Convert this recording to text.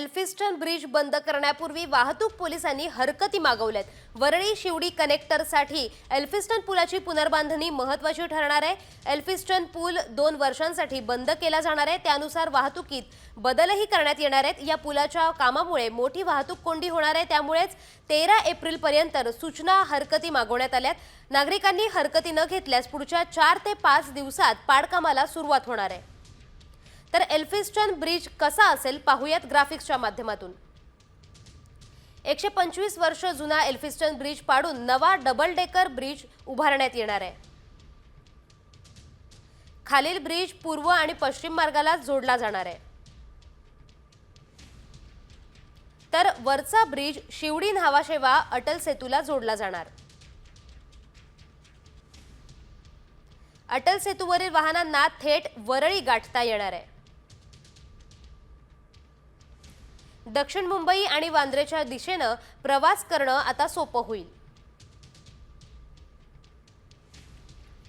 Elphinstone bridge बंद करण्यापूर्वी वाहतूक पोलिसांनी हरकती मागवल्यात. वरळी शिवडी कनेक्टरसाठी एल्फिस्टन पुलाची पुनर्बांधणी महत्वाची ठरणार आहे. एल्फिस्टन पूल दोन वर्षांसाठी बंद केला जाणार आहे. त्यानुसार वाहतुकीत बदलही करण्यात येणार आहेत. या पुलाच्या कामामुळे मोठी वाहतूक कोंडी होणार आहे. त्यामुळेच तेरा एप्रिलपर्यंत सूचना हरकती मागवण्यात आल्यात. नागरिकांनी हरकती न घेतल्यास पुढच्या चार ते पाच दिवसात पाडकामाला सुरुवात होणार आहे. तर एल्फिस्टन ब्रिज कसा असेल पाहूयात ग्राफिक्सच्या माध्यमातून. एकशे पंचवीस वर्ष जुना एल्फिस्टन ब्रिज पाडून नवा डबल डेकर ब्रिज उभारण्यात येणार आहे. खालील ब्रिज पूर्व आणि पश्चिम मार्गाला जोडला जाणार आहे. तर वरचा ब्रिज शिवडी न्हावाशेवा अटल सेतूला जोडला जाणार. अटल सेतूवरील वाहनांना थेट वरळी गाठता येणार आहे. दक्षिण मुंबई आणि वांद्रेच्या दिशेनं प्रवास करणं आता सोपं होईल.